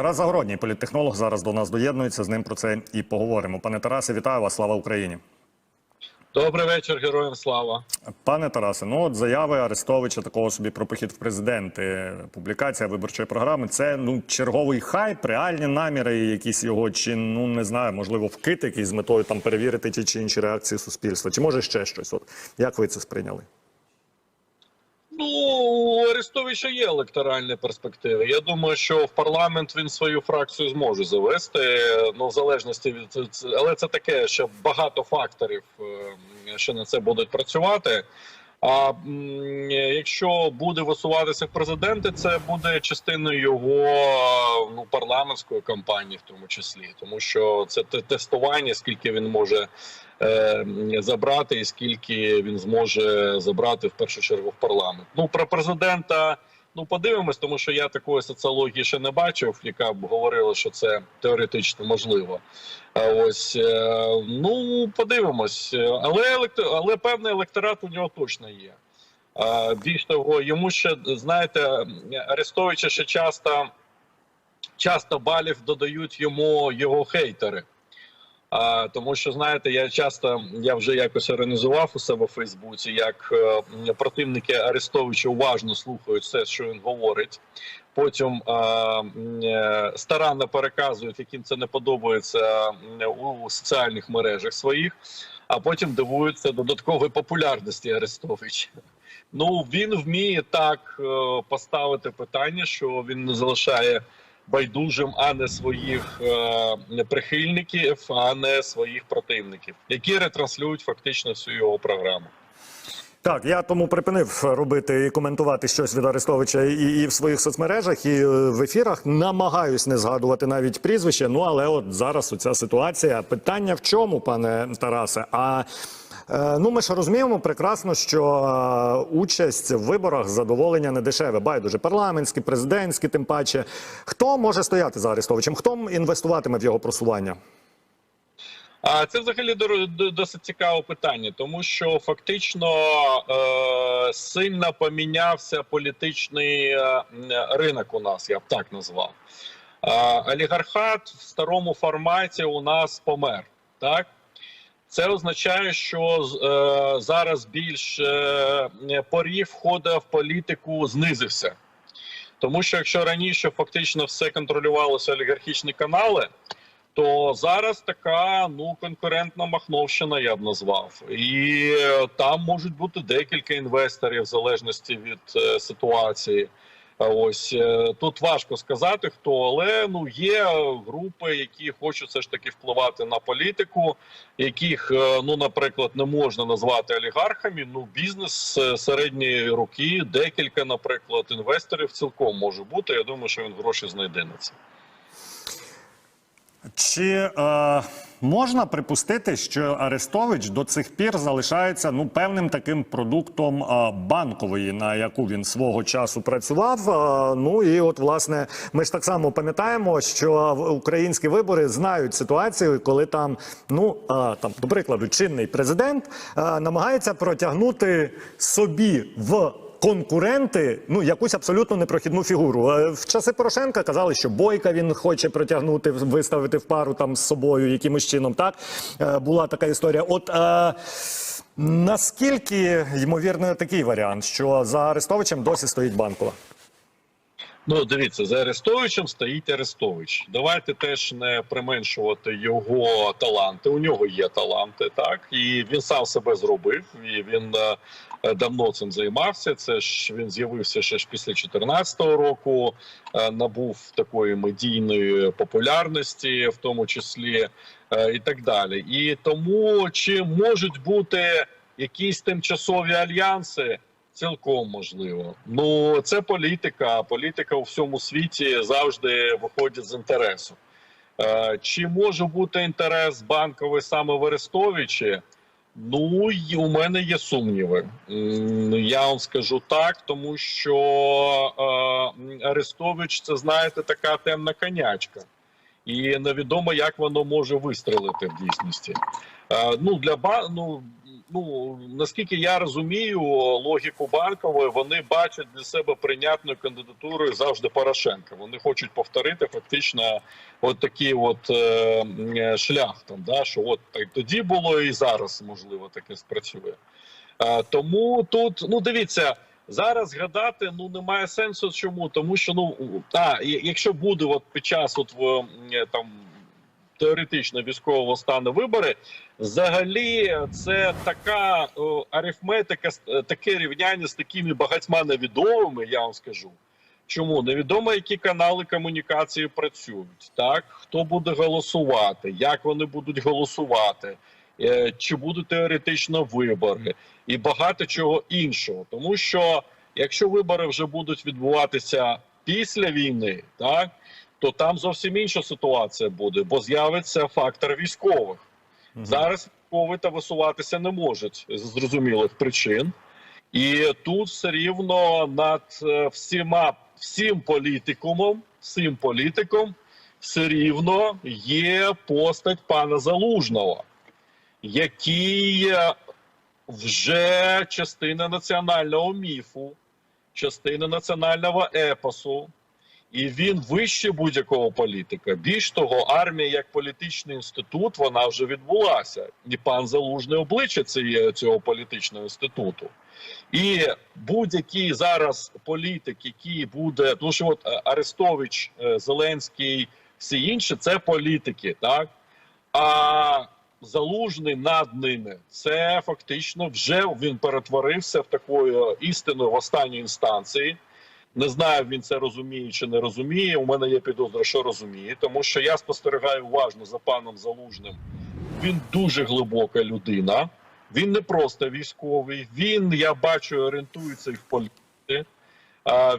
Тарас Загородній, політтехнолог, зараз до нас доєднується. З ним про це і поговоримо. Пане Тарасе, вітаю вас! Слава Україні! Добрий вечір, героям слава. Пане Тарасе, ну от заяви Арестовича такого собі про похід в президенти, публікація виборчої програми. Це ну черговий хайп, реальні наміри, якісь його чи ну не знаю, можливо, вкид якийсь з метою там перевірити ті чи інші реакції суспільства, чи може ще щось? От як ви це сприйняли? Ну, у Арестовича є електоральні перспективи. Я думаю, що в парламент він свою фракцію зможе завести. Ну, в залежності від але це таке, що багато факторів, ще що на це будуть працювати. А якщо буде висуватися в президенти, це буде частиною його ну парламентської кампанії, в тому числі, тому що це тестування, скільки він може е, забрати, і скільки він зможе забрати в першу чергу в парламент. Ну про президента. Ну, подивимось, тому що я такої соціології ще не бачив, яка б говорила, що це теоретично можливо. Ось е, ну подивимось, але але певний електорат у нього точно є. Більш того, йому ще знаєте, Арестовича ще часто, часто балів додають йому його хейтери. А, тому що знаєте, я часто я вже якось організував у себе в Фейсбуці, як е, противники Арестовича уважно слухають все, що він говорить. Потім е, старанно переказують, яким це не подобається у соціальних мережах своїх, а потім дивуються додаткової популярності Арестовича. Ну він вміє так е, поставити питання, що він не залишає байдужим, а не своїх е, прихильників, а не своїх противників, які ретранслюють фактично всю його програму. Так, я тому припинив робити і коментувати щось від Арестовича і, і в своїх соцмережах, і е, в ефірах. Намагаюсь не згадувати навіть прізвище. Ну але от зараз оця ситуація. Питання в чому, пане Тарасе? А ну ми ж розуміємо прекрасно, що е, участь в виборах задоволення не дешеве. Байдуже парламентські, президентські, тим паче. Хто може стояти за Арестовичем? Хто інвестуватиме в його просування? Це взагалі досить цікаве питання, тому що фактично е, сильно помінявся політичний е, ринок у нас, я б так назвав. Е, олігархат в старому форматі у нас помер. Так це означає, що е, зараз більш е, порів входу в політику знизився. Тому що якщо раніше фактично все контролювалося олігархічні канали, то зараз така ну конкурентна махновщина, я б назвав, і там можуть бути декілька інвесторів в залежності від е, ситуації. Ось е, тут важко сказати хто, але ну є групи, які хочуть все ж таки впливати на політику, яких е, ну, наприклад, не можна назвати олігархами. Ну, бізнес е, середньої руки, декілька, наприклад, інвесторів цілком може бути. Я думаю, що він гроші знайде на це. Чи е, можна припустити, що Арестович до цих пір залишається ну певним таким продуктом е, банкової, на яку він свого часу працював? Е, ну і от власне ми ж так само пам'ятаємо, що українські вибори знають ситуацію, коли там, ну е, там, до прикладу, чинний президент е, намагається протягнути собі в конкуренти ну якусь абсолютно непрохідну фігуру. Е, В часи Порошенка казали, що Бойка він хоче протягнути, виставити в пару там з собою якимось чином. Так Е, була така історія. От е, наскільки ймовірно такий варіант, що за Арестовичем досі стоїть банкова? Ну, дивіться, за Арестовичем стоїть Арестович. Давайте теж не применшувати його таланти. У нього є таланти, так і він сам себе зробив. І він е, е, давно цим займався. Це ж він з'явився ще ж після 2014 року. е, Набув такої медійної популярності, в тому числі, і так далі. І тому чи можуть бути якісь тимчасові альянси? Цілком можливо. Ну це політика. Політика у всьому світі завжди виходить з інтересу. Е, чи може бути інтерес банковий саме в Арестовичі? Ну у мене є сумніви. Я вам скажу так, тому що е, Арестович це знаєте така темна конячка, і невідомо, як воно може вистрелити в дійсності. Е, ну для ну, ну наскільки я розумію, логіку банкової вони бачать для себе прийнятною кандидатурою завжди Порошенка. Вони хочуть повторити фактично от такий от е, шлях. Там да що от так тоді було і зараз можливо таке спрацює. Е, тому тут ну дивіться. Зараз згадати ну немає сенсу. Чому? Тому що ну а якщо буде от під час от в там теоретично військового стану вибори, взагалі це така о, арифметика, е, таке рівняння з такими багатьма невідомими. Я вам скажу. Чому невідомо, які канали комунікації працюють, так хто буде голосувати, як вони будуть голосувати, е, чи будуть теоретично вибори, і багато чого іншого. Тому що якщо вибори вже будуть відбуватися після війни, так то там зовсім інша ситуація буде, бо з'явиться фактор військових. Мгм. Зараз військові та висуватися не можуть з зрозумілих причин. І тут все рівно над е, всіма всім політикумом, всім політиком все рівно є постать пана Залужного, який е, вже частина національного міфу, частина національного епосу, і він вище будь-якого політика. Більш того, армія як політичний інститут вона вже відбулася. І пан Залужний обличчя цієї- цього політичного інституту. І будь-який зараз політик, який буде, тому що от е, Арестович, е, Зеленський, всі інші це політики, так а залужний над ними це фактично вже він перетворився в такою істину в останній інстанції. Не знаю, він це розуміє чи не розуміє. У мене є підозра, що розуміє, тому що я спостерігаю уважно за паном Залужним. Він дуже глибока людина. Він не просто військовий. Він, я бачу, орієнтується і в політиці.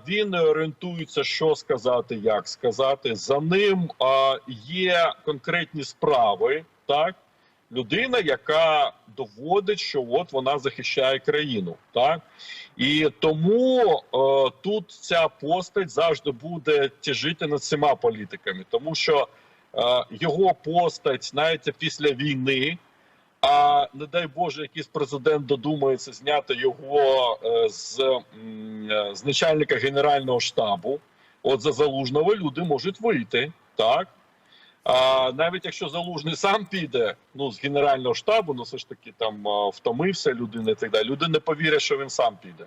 Він орієнтується, що сказати, як сказати. За ним є конкретні справи. Так, людина, яка доводить, що от вона захищає країну. Так і тому е, тут ця постать завжди буде тяжити над всіма політиками, тому що е, його постать, знаєте, після війни. А не дай Боже, якийсь президент додумається зняти його е, з, е, з начальника генерального штабу. От за залужного люди можуть вийти, так. А навіть якщо залужний сам піде ну, з генерального штабу, ну все ж таки там втомився людина і так далі. Люди не повірять, що він сам піде.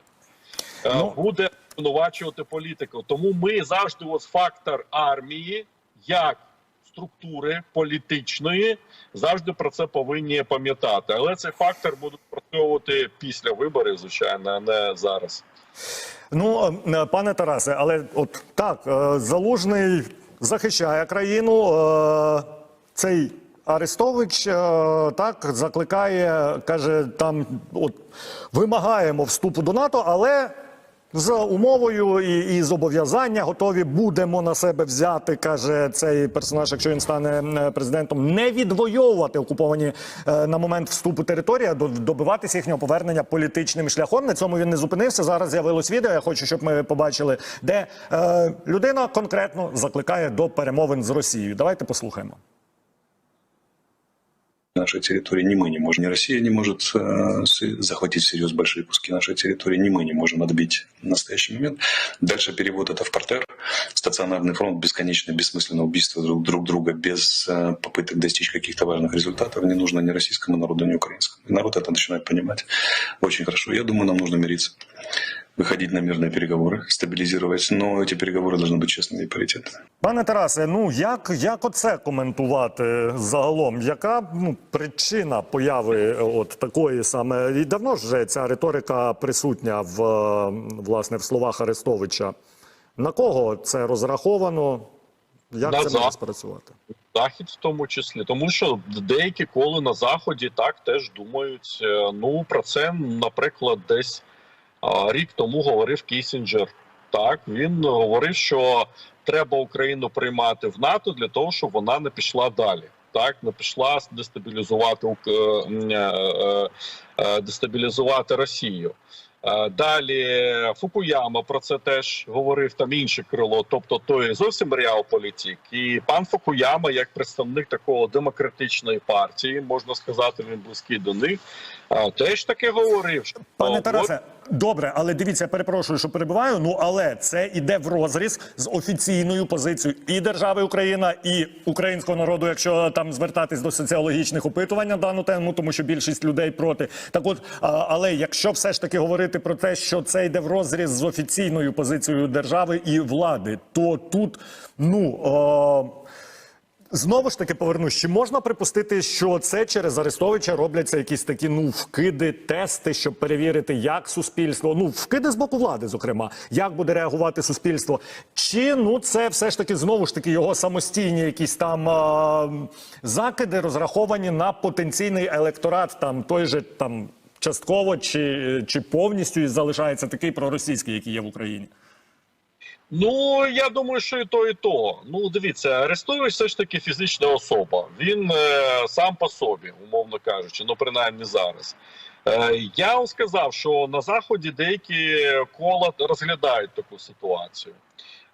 Е, Ну. Буде звинувачувати політику. Тому ми завжди от фактор армії як структури політичної завжди про це повинні пам'ятати. Але цей фактор буде спрацьовувати після виборів, звичайно, а не зараз. Ну, е, пане Тарасе, але от так, е, залужний захищає країну. е, Цей Арестович е, так закликає, каже, там от вимагаємо вступу до НАТО, але за умовою і, і зобов'язання готові будемо на себе взяти, каже цей персонаж, якщо він стане президентом, не відвоювати окуповані е, на момент вступу території, а до- добиватися їхнього повернення політичним шляхом. На цьому він не зупинився. Зараз з'явилось відео. Я хочу, щоб ми побачили, де е, людина конкретно закликає до перемовин з Росією. Давайте послухаємо. Нашей территории ни мы не можем, ни Россия не может э, захватить всерьез большие куски нашей территории, ни мы не можем отбить в настоящий момент. Дальше перевод это в портер, стационарный фронт, бесконечное, бессмысленное убийство друг, друг друга без э, попыток достичь каких-то важных результатов не нужно ни российскому народу, ни украинскому. И народ это начинает понимать очень хорошо. Я думаю, нам нужно мириться выходить на мирные переговоры, стабилизировать, но эти переговоры должны быть честными и паритетными. Пане Тарасе, ну як, як оце коментувати загалом? Яка ну, причина появи е, от такої саме і давно ж вже ця риторика присутня в е, власне в словах Арестовича? На кого це розраховано? Як На це Зах- може спрацювати? Захід в тому числі, тому що деякі коли на заході так теж думають. е, Ну про це, наприклад, десь а, рік тому говорив Кісінджер. Так він говорив, що треба Україну приймати в НАТО для того, щоб вона не пішла далі. Так не пішла дестабілізувати е, е, е, дестабілізувати Росію. Далі Фукуяма про це теж говорив там інше крило, тобто той зовсім реалполітик. І пан Фукуяма, як представник такого демократичної партії, можна сказати, він близький до них, е, теж таке говорив. Що Пане Тарасе, добре, але дивіться, я перепрошую, що перебиваю. Ну але це іде в розріз з офіційною позицією і держави Україна, і українського народу, якщо там звертатись до соціологічних опитувань на дану тему, тому що більшість людей проти. Так от, але якщо все ж таки говорити про те, що це йде в розріз з офіційною позицією держави і влади, то тут ну. О... Знову ж таки повернусь, чи можна припустити, що це через Арестовича робляться якісь такі ну вкиди, тести, щоб перевірити, як суспільство, ну вкиди з боку влади, зокрема, як буде реагувати суспільство? Чи ну це все ж таки знову ж таки його самостійні якісь там а, закиди, розраховані на потенційний електорат, там той же там частково чи, чи повністю залишається такий проросійський, який є в Україні? Ну я думаю, що і то, і то. Ну дивіться, Арестович все ж таки фізична особа. Він е, сам по собі, умовно кажучи, ну принаймні зараз. Е, я сказав, що на заході деякі кола розглядають таку ситуацію.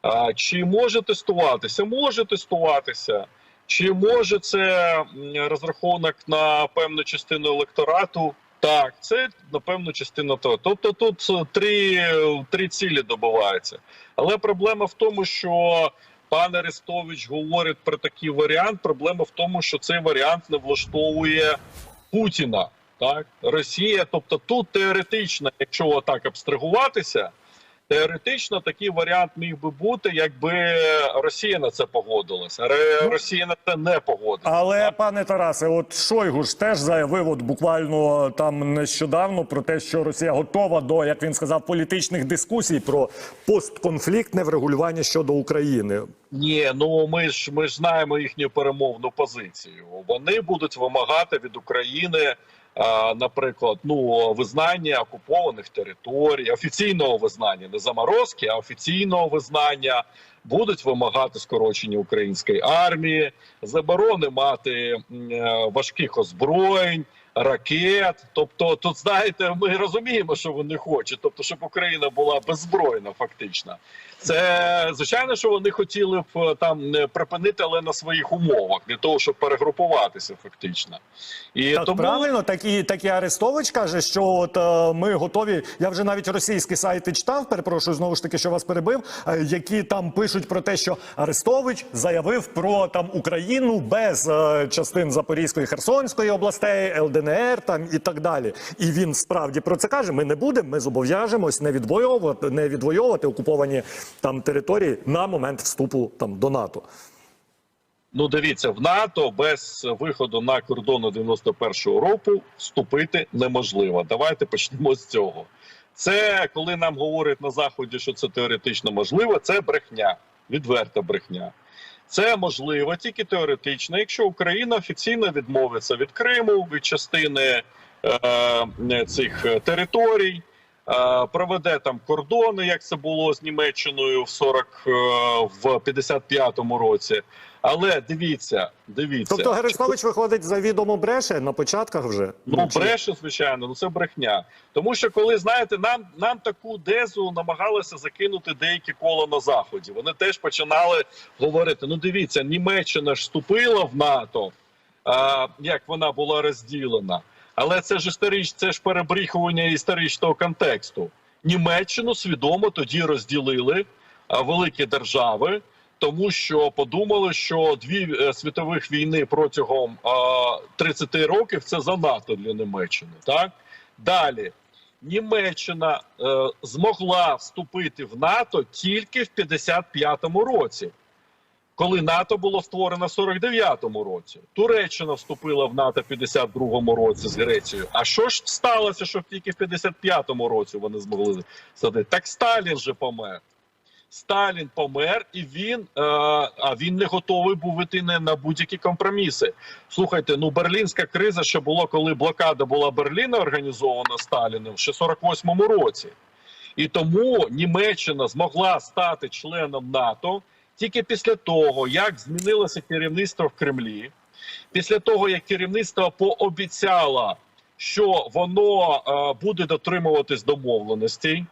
А, чи може тестуватися? Може тестуватися. Чи може це розрахунок на певну частину електорату? Так, це напевно частина того. Тобто тут е, три, три цілі добуваються. Але проблема в тому, що пан Арестович говорить про такий варіант. Проблема в тому, що цей варіант не влаштовує Путіна. Так, Росія, тобто тут теоретично, якщо так абстрагуватися, теоретично такий варіант міг би бути, якби Росія на це погодилася. Росія на це не погодилася. Але пане Тарасе, от Шойгу ж теж заявив от буквально там нещодавно про те, що Росія готова до, як він сказав, політичних дискусій про постконфліктне врегулювання щодо України. Ні, ну ми ж ми ж знаємо їхню перемовну позицію. Вони будуть вимагати від України, наприклад, ну визнання окупованих територій, офіційного визнання, не заморозки, а офіційного визнання. Будуть вимагати скорочення української армії, заборони мати е, важких озброєнь, ракет. Тобто, тут знаєте, ми розуміємо, що вони хочуть, тобто, щоб Україна була беззбройна, фактично. Це звичайно, що вони хотіли б е, там е, припинити, але на своїх умовах, для того, щоб перегрупуватися, фактично. І Так, правильно, так і, так і Арестович каже, що от е, ми готові. Я вже навіть російські сайти читав. Перепрошую знову ж таки, що вас перебив. е, які там пишуть про те, що Арестович заявив про там Україну без е, частин Запорізької Херсонської областей, ЛДНР там і так далі. І він справді про це каже: ми не будемо, ми зобов'яжемось не відвоювати, не відвоювати окуповані там території на момент вступу там до НАТО. Ну, дивіться, в НАТО без виходу на кордони 91-го року вступити неможливо. Давайте почнемо з цього. Це коли нам говорять на заході, що це теоретично можливо, це брехня, відверта брехня. Це можливо тільки теоретично, якщо Україна офіційно відмовиться від Криму, від частини е, цих е, територій, е, проведе там кордони, як це було з Німеччиною в 40, е, в 55-му році. Але дивіться, дивіться, Тобто Арестович виходить завідомо бреше на початках вже. Ну, бреше, звичайно, ну це брехня. Тому що, коли знаєте, нам нам таку дезу намагалися закинути деякі кола на заході. Вони теж починали говорити: ну дивіться, Німеччина ж вступила в НАТО, а, як вона була розділена. Але це ж історич, це ж перебріхування історичного контексту. Німеччину свідомо тоді розділили великі держави. Тому що подумали, що дві е, світових війни протягом а, 30 років це занадто для Німеччини. Так далі Німеччина е, змогла вступити в НАТО тільки в 55-му році, коли НАТО було створено в 49-му році. Туреччина вступила в НАТО в 52-му році з Грецією. А що ж сталося, що тільки в 55-му році вони змогли садити? Так Сталін же помер. Сталін помер, і він е, а він не готовий був іти не на будь-які компроміси. Слухайте, ну берлінська криза ще було, коли блокада була Берліна організована Сталіним ще 48-му році. І тому Німеччина змогла стати членом НАТО тільки після того, як змінилося керівництво в Кремлі, після того як керівництво пообіцяло що воно е, буде дотримуватись домовленостей.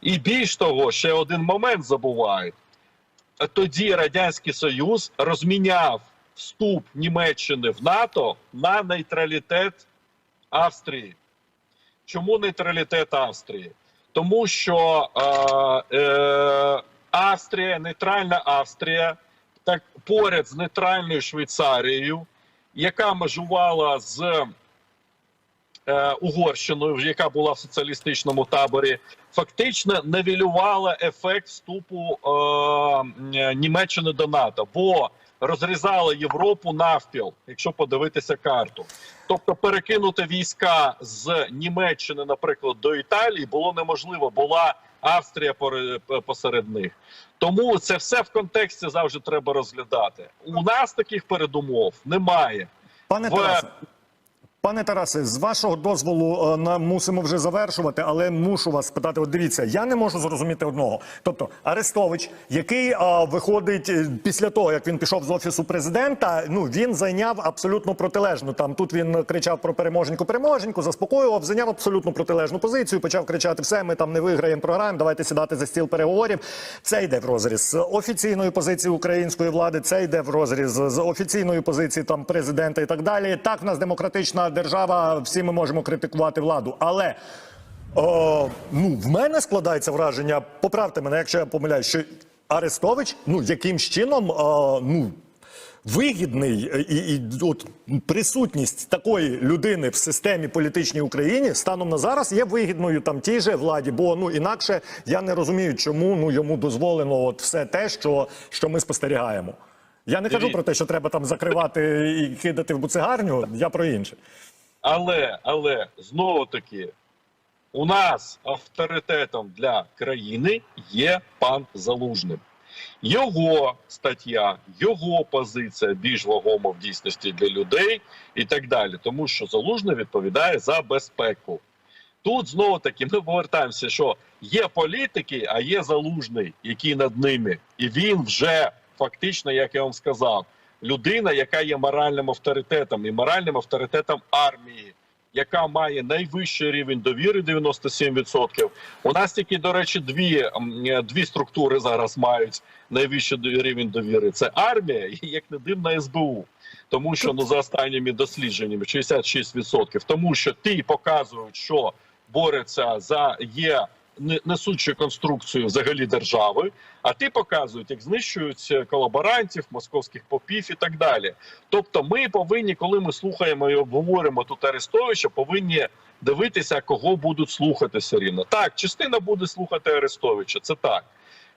І більш того, ще один момент забувають. Тоді Радянський Союз розміняв вступ Німеччини в НАТО на нейтралітет Австрії. Чому нейтралітет Австрії? Тому що е, е, Австрія, нейтральна Австрія, так поряд з нейтральною Швейцарією, яка межувала з е, Угорщиною, яка була в соціалістичному таборі, фактично невілювала ефект вступу е, е, Німеччини до НАТО, бо розрізала Європу навпіл, якщо подивитися карту. Тобто перекинути війська з Німеччини, наприклад, до Італії було неможливо. Була Австрія посеред них. Тому це все в контексті завжди треба розглядати. У нас таких передумов немає. Пане В- Тарасе, пане Тарасе, з вашого дозволу е, на мусимо вже завершувати, але мушу вас спитати. От дивіться, я не можу зрозуміти одного. Тобто Арестович, який е, виходить е, після того, як він пішов з офісу президента, ну він зайняв абсолютно протилежну. Там тут він кричав про переможеньку, переможеньку, заспокоював, зайняв абсолютно протилежну позицію. Почав кричати: все, ми там не виграємо, програємо. Давайте сідати за стіл переговорів. Це йде в розріз з офіційної позиції української влади. Це йде в розріз з офіційної позиції там президента і так далі. Так, в нас демократична держава. Всі ми можемо критикувати владу, але. О, ну, в мене складається враження, поправте мене, якщо я помиляюсь, що Арестович, ну, якимсь чином, о, ну, вигідний е, і, і от присутність такої людини в системі політичній Україні станом на зараз є вигідною там тій же владі, бо ну інакше я не розумію, чому ну йому дозволено от все те, що, що ми спостерігаємо. Я не кажу про те, що треба там закривати і кидати в буцегарню. Я про інше. Але, але знову таки, у нас авторитетом для країни є пан Залужний. Його стаття, його позиція більш вагома в дійсності для людей і так далі. Тому що Залужний відповідає за безпеку. Тут знову таки ми повертаємося, що є політики, а є залужний, який над ними, і він вже фактично, як я вам сказав, людина, яка є моральним авторитетом і моральним авторитетом армії, яка має найвищий рівень довіри 97%. У нас тільки, до речі, дві, е, дві структури зараз мають найвищий рівень довіри: це армія і як не дивно СБУ. Тому що ну за останніми дослідженнями 66%. Тому що ті показують, що борються за є не- несучою конструкцією взагалі держави, а ті показують, як знищують колаборантів, московських попів і так далі. Тобто, ми повинні, коли ми слухаємо і обговоримо тут Арестовича, повинні дивитися, кого будуть слухати все рівно. Так, частина буде слухати Арестовича, це так.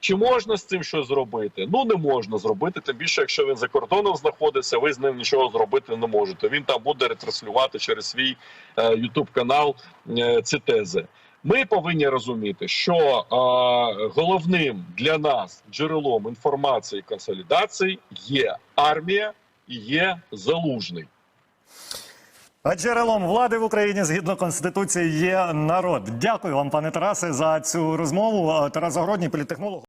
Чи можна з цим щось зробити? Ну не можна зробити. Тим більше, якщо він за кордоном знаходиться, ви з ним нічого зробити не можете. Він там буде ретранслювати через свій е, Ютуб канал е, ці тези. Ми повинні розуміти, що е, головним для нас джерелом інформації і консолідації є армія і є залужний. А джерелом влади в Україні згідно конституції є народ. Дякую вам, пане Тарасе, за цю розмову. Тарас Загородній, політтехнолог.